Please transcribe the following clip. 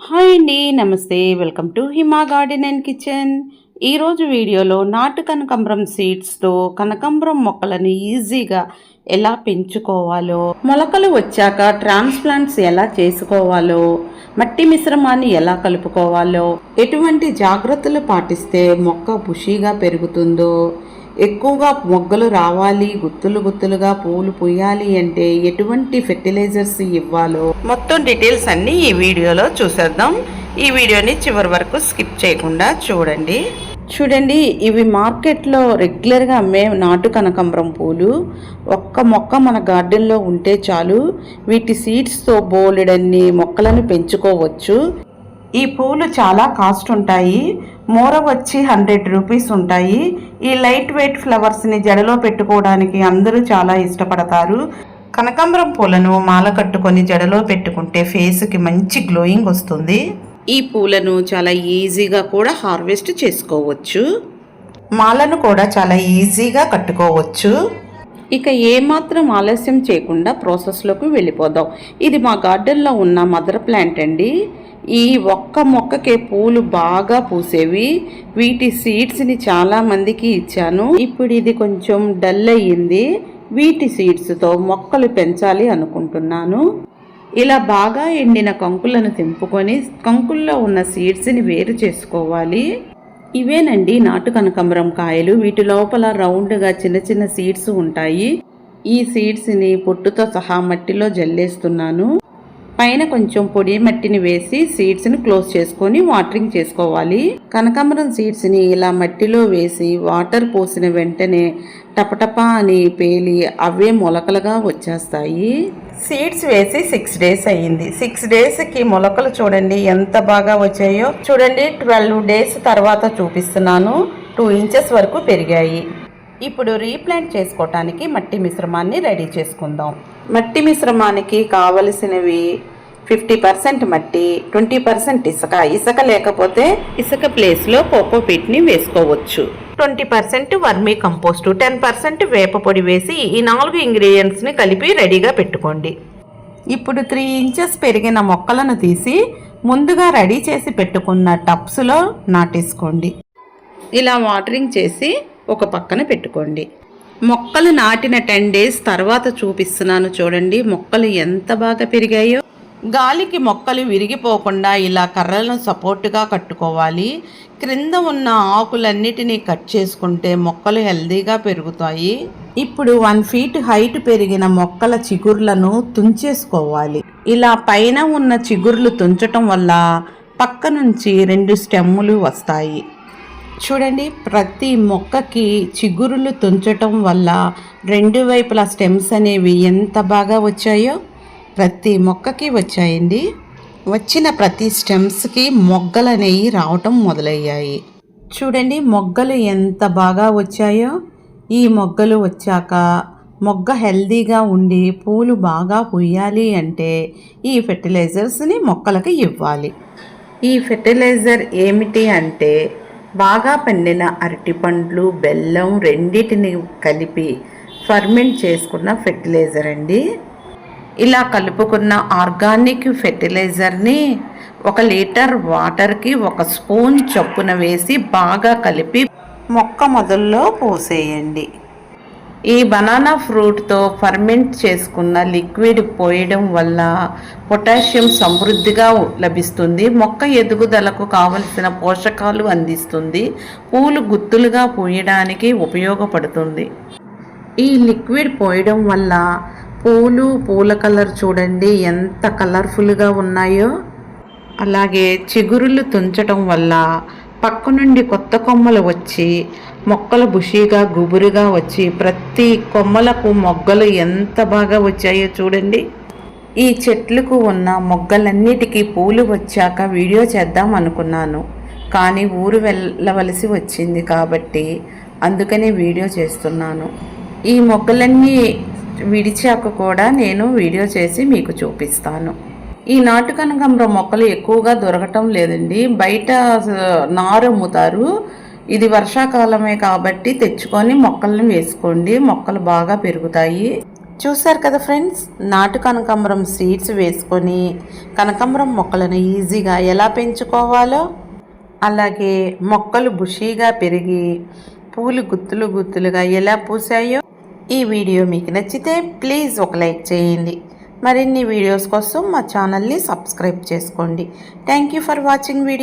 Hi అండి నమస్తే welcome to Hima garden and kitchen. ఈరోజు వీడియోలో నాటు కనకాంబరం సీడ్స్తో కనకాంబరం మొక్కలను ఈజీగా ఎలా పెంచుకోవాలో మొలకలు వచ్చాక ట్రాన్స్ప్లాంట్స్ ఎలా చేసుకోవాలో మట్టి మిశ్రమాన్ని ఎలా కలుపుకోవాలో ఎటువంటి జాగ్రత్తలు పాటిస్తే మొక్క బుషీగా పెరుగుతుందో ఎక్కువగా మొగ్గలు రావాలి గుత్తులు గుత్తులుగా పూలు పూయాలి అంటే ఎటువంటి ఫెర్టిలైజర్స్ ఇవ్వాలో మొత్తం డీటెయిల్స్ అన్నీ ఈ వీడియోలో చూసేద్దాం. ఈ వీడియోని చివరి వరకు స్కిప్ చేయకుండా చూడండి. చూడండి ఇవి మార్కెట్లో రెగ్యులర్గా అమ్మే నాటు కనకాంబరం పూలు. ఒక్క మొక్క మన గార్డెన్లో ఉంటే చాలు. వీటి సీడ్స్తో బోలెడన్ని మొక్కలను పెంచుకోవచ్చు. ఈ పూలు చాలా కాస్ట్ ఉంటాయి. మూర వచ్చి హండ్రెడ్ రూపీస్ ఉంటాయి. ఈ లైట్ వెయిట్ ఫ్లవర్స్ని జడలో పెట్టుకోవడానికి అందరూ చాలా ఇష్టపడతారు. కనకాంబరం పూలను మాల కట్టుకొని జడలో పెట్టుకుంటే ఫేస్కి మంచి గ్లోయింగ్ వస్తుంది. ఈ పూలను చాలా ఈజీగా కూడా హార్వెస్ట్ చేసుకోవచ్చు. మాలను కూడా చాలా ఈజీగా కట్టుకోవచ్చు. ఇక ఏమాత్రం ఆలస్యం చేయకుండా ప్రాసెస్లోకి వెళ్ళిపోదాం. ఇది మా గార్డెన్లో ఉన్న మదర్ ప్లాంట్ అండి. ఈ ఒక్క మొక్కకే పూలు బాగా పూసేవి. వీటి సీడ్స్ని చాలా మందికి ఇచ్చాను. ఇప్పుడు ఇది కొంచెం డల్ అయ్యింది. వీటి సీడ్స్తో మొక్కలు పెంచాలి అనుకుంటున్నాను. ఇలా బాగా ఎండిన కంకులను తెంపుకొని కంకుల్లో ఉన్న సీడ్స్ని వేరు చేసుకోవాలి. ఇవేనండి నాటు కనకాంబరం కాయలు. వీటి లోపల రౌండ్గా చిన్న చిన్న సీడ్స్ ఉంటాయి. ఈ సీడ్స్ని పొట్టుతో సహా మట్టిలో జల్లేస్తున్నాను. పైన కొంచెం పొడి మట్టిని వేసి సీడ్స్ని క్లోజ్ చేసుకొని వాటరింగ్ చేసుకోవాలి. కనకాంబరం సీడ్స్ని ఇలా మట్టిలో వేసి వాటర్ పోసిన వెంటనే టపటపా అని పేలి అవే మొలకలుగా వచ్చేస్తాయి. సీడ్స్ వేసి సిక్స్ డేస్ అయ్యింది. సిక్స్ డేస్కి మొలకలు చూడండి ఎంత బాగా వచ్చాయో. చూడండి ట్వెల్వ్ డేస్ తర్వాత చూపిస్తున్నాను. టూ ఇంచెస్ వరకు పెరిగాయి. ఇప్పుడు రీప్లాంట్ చేసుకోవటానికి మట్టి మిశ్రమాన్ని రెడీ చేసుకుందాం. మట్టి మిశ్రమానికి కావలసినవి ఫిఫ్టీ పర్సెంట్ మట్టి ట్వంటీ పర్సెంట్ ఇసుక. ఇసుక లేకపోతే ఇసుక ప్లేస్లో కోకోపీట్ని వేసుకోవచ్చు. Twenty percent vermicompost ten percent వేప పొడి వేసి ఈ నాలుగు ఇంగ్రీడియంట్స్ని కలిపి రెడీగా పెట్టుకోండి. ఇప్పుడు త్రీ ఇంచెస్ పెరిగిన మొక్కలను తీసి ముందుగా రెడీ చేసి పెట్టుకున్న టబ్స్లో నాటేసుకోండి. ఇలా వాటరింగ్ చేసి ఒక పక్కన పెట్టుకోండి. మొక్కలు నాటిన టెన్ డేస్ తర్వాత చూపిస్తున్నాను చూడండి మొక్కలు ఎంత బాగా పెరిగాయో. గాలికి మొక్కలు విరిగిపోకుండా ఇలా కర్రలను సపోర్టుగా కట్టుకోవాలి. క్రింద ఉన్న ఆకులన్నిటినీ కట్ చేసుకుంటే మొక్కలు హెల్దీగా పెరుగుతాయి. ఇప్పుడు వన్ ఫీట్ హైట్ పెరిగిన మొక్కల చిగుర్లను తుంచేసుకోవాలి. ఇలా పైన ఉన్న చిగుర్లు తుంచటం వల్ల పక్క నుంచి రెండు స్టెమ్ములు వస్తాయి. చూడండి ప్రతి మొక్కకి చిగురులు తుంచటం వల్ల రెండు వైపుల స్టెమ్స్ అనేవి ఎంత బాగా వచ్చాయో ప్రతి మొక్కకి వచ్చాయండి. వచ్చిన ప్రతి స్టెమ్స్కి మొగ్గలు అనేవి రావటం మొదలయ్యాయి. చూడండి మొగ్గలు ఎంత బాగా వచ్చాయో. ఈ మొగ్గలు వచ్చాక మొగ్గ హెల్దీగా ఉండి పూలు బాగా పూయాలి అంటే ఈ ఫెర్టిలైజర్స్ని మొక్కలకు ఇవ్వాలి. ఈ ఫెర్టిలైజర్ ఏమిటి అంటే బాగా పండిన అరటిపండ్లు బెల్లం రెండిటిని కలిపి ఫర్మెంట్ చేసుకున్న ఫెర్టిలైజర్ అండి. ఇలా కలుపుకున్న ఆర్గానిక్ ఫెర్టిలైజర్ని ఒక లీటర్ వాటర్కి ఒక స్పూన్ చొప్పున వేసి బాగా కలిపి మొక్క మొదల్లో పోసేయండి. ఈ బనానా ఫ్రూట్తో ఫర్మెంట్ చేసుకున్న లిక్విడ్ పోయడం వల్ల పొటాషియం సమృద్ధిగా లభిస్తుంది. మొక్క ఎదుగుదలకు కావలసిన పోషకాలు అందిస్తుంది. పూలు గుత్తులుగా పూయడానికి ఉపయోగపడుతుంది. ఈ లిక్విడ్ పోయడం వల్ల పూలు పూల కలర్ చూడండి ఎంత కలర్ఫుల్గా ఉన్నాయో. అలాగే చిగురులు తుంచటం వల్ల పక్క నుండి కొత్త కొమ్మలు వచ్చి మొక్కలు బుషీగా గుబురుగా వచ్చి ప్రతి కొమ్మలకు మొగ్గలు ఎంత బాగా వచ్చాయో చూడండి. ఈ చెట్లకు ఉన్న మొగ్గలన్నిటికీ పూలు వచ్చాక వీడియో చేద్దాం అనుకున్నాను. కానీ ఊరు వెళ్ళవలసి వచ్చింది కాబట్టి అందుకనే వీడియో చేస్తున్నాను. ఈ మొగ్గలన్నీ విడిచాక కూడా నేను వీడియో చేసి మీకు చూపిస్తాను. ఈ నాటు కనకాంబరం మొక్కలు ఎక్కువగా దొరకటం లేదండి. బయట నారు అమ్ముతారు. ఇది వర్షాకాలమే కాబట్టి తెచ్చుకొని మొక్కలను వేసుకోండి. మొక్కలు బాగా పెరుగుతాయి. చూసారు కదా ఫ్రెండ్స్? నాటు కనకాంబరం సీడ్స్ వేసుకొని కనకాంబరం మొక్కలను ఈజీగా ఎలా పెంచుకోవాలో? అలాగే మొక్కలు బుషీగా పెరిగి పూలు గుత్తులు గుత్తులుగా ఎలా పూసాయో ఈ వీడియో మీకు నచ్చితే ప్లీజ్ ఒక లైక్ చేయండి. మరిన్ని వీడియోస్ కోసం మా ఛానల్ని సబ్స్క్రైబ్ చేసుకోండి. Thank you for watching video.